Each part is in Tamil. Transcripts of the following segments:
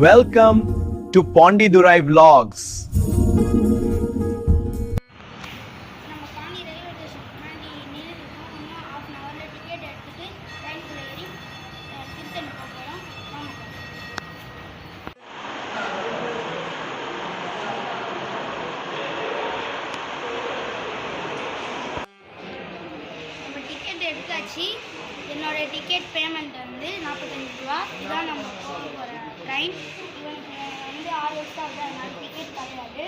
Welcome to Pondidurai Vlogs. Ticket என்னோடய டிக்கெட் பேமெண்ட் வந்து நாற்பத்தஞ்சு ரூபா. இதான் நம்ம போக போகிற ட்ரெயின் இவனுக்கு வந்து ஆறு வருஷம் ஆகுது. அதனால் டிக்கெட் கிடையாது.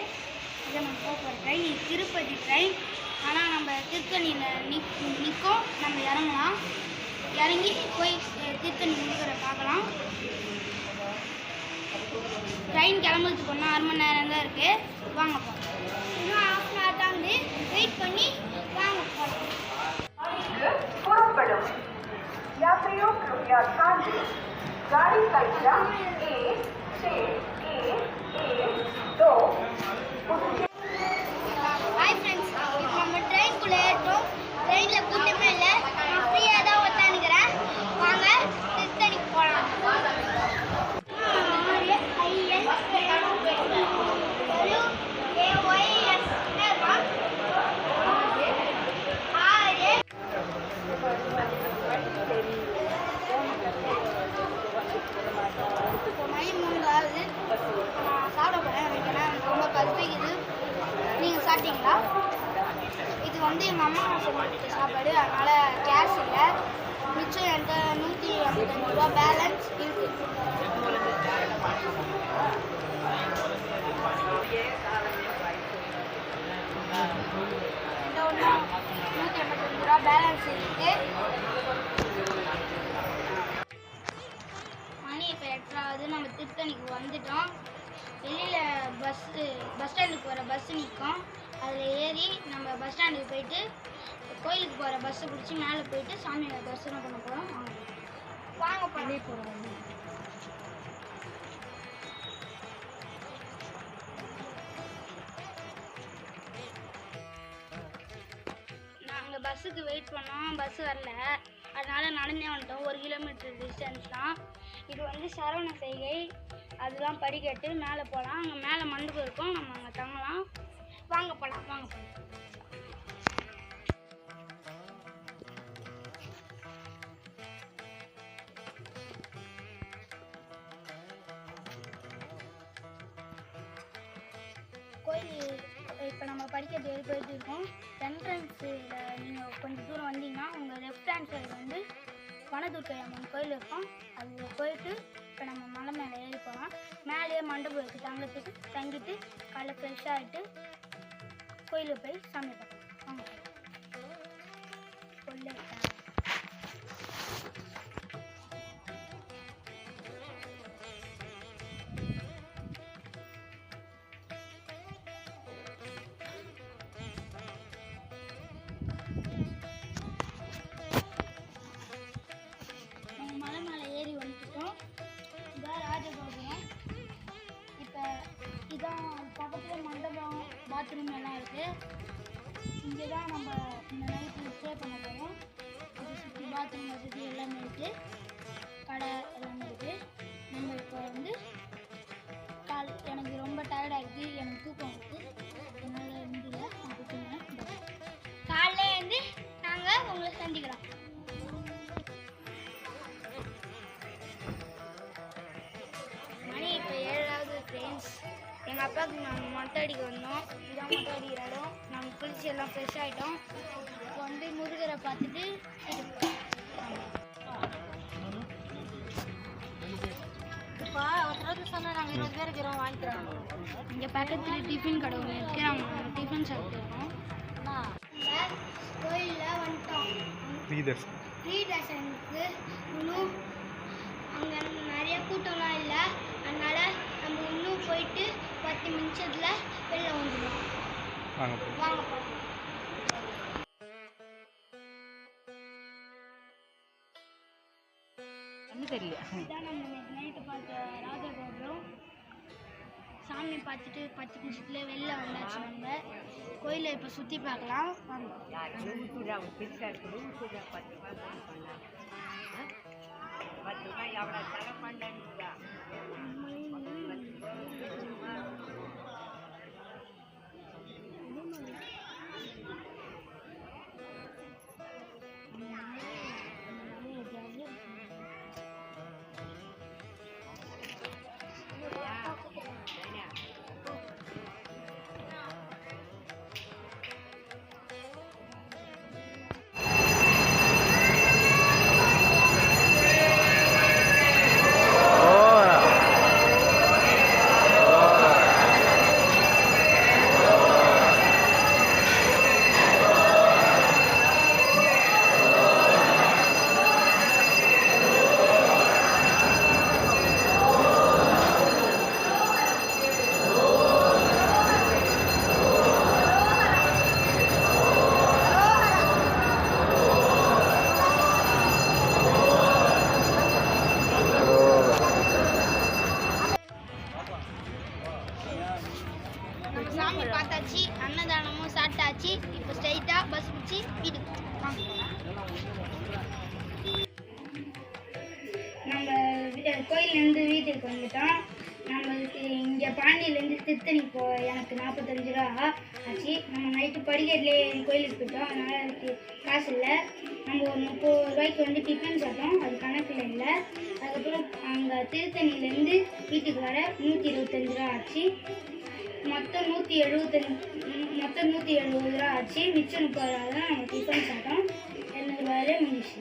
இதை நம்ம போக போகிற ட்ரெயின் இது திருப்பதி ட்ரெயின் ஆனால் நம்ம திருத்தணியில் நிக் நிற்கும் நம்ம இறங்கலாம். இறங்கி போய் திருத்தணி முருகரை பார்க்கலாம். ட்ரெயின் கிளம்புறதுக்கு ஒன்றும் அரை மணி நேரம் தான் இருக்குது வாங்க இன்னும் ஹாஃப் அன் ஹவர் தான் வந்து ja? நீங்கள் இது வந்து எங்கள் அம்மா செஞ்ச சாப்பாடு அதனால் கேஷ் இல்லை. மிச்சம் என்கிட்ட நூற்றி ஐம்பத்தஞ்சு ரூபா பேலன்ஸ் இருக்கு. நூற்றி ஐம்பத்தஞ்சு ரூபா பேலன்ஸ் இருக்குது மணி இப்போ எட்டாவது நம்ம திருத்தணிக்கு வந்துட்டோம். வெளியில் பஸ்ஸு பஸ் ஸ்டாண்டுக்கு போகிற பஸ்ஸு நிற்கும் அதில் ஏறி நம்ம பஸ் ஸ்டாண்டுக்கு போயிட்டு கோயிலுக்கு போகிற பஸ்ஸை பிடிச்சி மேலே போயிட்டு சாமியை தரிசனம் பண்ண போகிறோம் வாங்க பண்ணி போகிறோம் நாங்கள் பஸ்ஸுக்கு வெயிட் பண்ணோம். பஸ் வரல. அதனால நடந்தே வந்துட்டோம். ஒரு கிலோமீட்டர் டிஸ்டன்ஸ் தான். இது வந்து சரவண செய்கை. அதுதான் படிக்கட்டு. மேலே போகலாம் அங்கே மேலே மண்டபம் இருக்கும். நம்ம அங்கே வாங்க கோயில் இப்போ நம்ம படிக்கிறது ஏறி போயிட்டு இருக்கோம். என்ட்ரன்ஸில் நீங்கள் கொஞ்சம் தூரம் வந்தீங்கன்னா உங்கள் லெஃப்ட் ஹேண்ட் சைடு வந்து வனதுர்க்கை அம்மன் கோயில் இருக்கும். அது போயிட்டு இப்போ நம்ம மலை மேலே ஏறி போகலாம் மேலேயே மண்டபம் இருக்குது தங்கத்துக்கு தங்கிட்டு காலைல ஃப்ரெஷ் ஆகிட்டு கோயிலுக்கு போய் சாமி பார்க்கலாம் வாங்க. இங்கே தான் நம்ம இந்த நைட்டு ஸ்டே பண்ண போகிறோம் இது சுற்றி பாத்ரூம் வசதி எல்லாமே இருக்குது கடை எல்லாமே இருக்குது நம்ம இப்போ வந்து கால் எனக்கு ரொம்ப டயர்டாக இருக்குது எனக்கு தூக்கம் இருக்குது என்னால் முடியல நான் தூக்குவேன் காலைல இருந்து நாங்கள் உங்களை சந்திக்கிறோம். மணி இப்போ ஏழாவது ஃப்ரெண்ட்ஸ் எங்கள் அப்பாவுக்கு மொட்டை அடிக்க வந்தோம். இதான் மொட்டை அடிக்கிற இடம் நாங்கள் குளிச்சு எல்லாம் ஃப்ரெஷ் ஆகிட்டோம் இப்போ வந்து முருகரை பார்த்துட்டு இப்போ ஒருத்தர் சொன்னால் நாங்கள் இருபது பேர் இருக்கிறோம் வாங்கிக்கிறோம். இங்கே பக்கத்தில் டிஃபன் கடை ஒன்று இருக்குது நாங்கள் டிஃபன் சாப்பிட்டுருக்கோம் கோயிலில் வந்துட்டோம். ஃப்ரீ தர்ஷனுக்கு இன்னும் அங்கே நிறைய கூட்டம்லாம் இல்லை அதனால நம்ம இன்னும் போயிட்டு பத்து நிமிஷத்தில் வெளில வந்துடுவோம் வாங்க நேற்று நைட்டு பார்த்த ராஜகோபுரம். சாமி பார்த்துட்டு பத்து நிமிஷத்துல வெளில வந்தாச்சு நம்ம. கோயிலை இப்போ சுற்றி பார்க்கலாம். வாங்க. கோயிலேருந்து வீட்டுக்கு வந்துட்டோம். நம்மளுக்கு இங்கே பாண்டியிலேருந்து திருத்தணி போ எனக்கு நாற்பத்தஞ்சு ரூபா ஆச்சு. நம்ம நைட்டு படிக்கட்டிலே கோயிலுக்கு போயிட்டோம். அதனால் அதுக்கு காசு இல்லை. நம்ம ஒரு முப்பது ரூபாய்க்கு வந்து டிஃபன் சாப்பிட்டோம். அது கணக்கில் இல்லை. அதுக்கப்புறம் அங்கே திருத்தணிலேருந்து வீட்டுக்கு வர நூற்றி இருபத்தஞ்சு ரூபா ஆச்சு. மொத்தம் நூற்றி எழுபத்தஞ்சு மொத்தம் நூற்றி எழுபது ரூபா ஆச்சு. மிச்சம் முப்பது ரூபா தான் நம்ம டிஃபன் சாப்பிட்டோம். எண்ணூறு ரூபாயிலே முடிஞ்சிச்சு.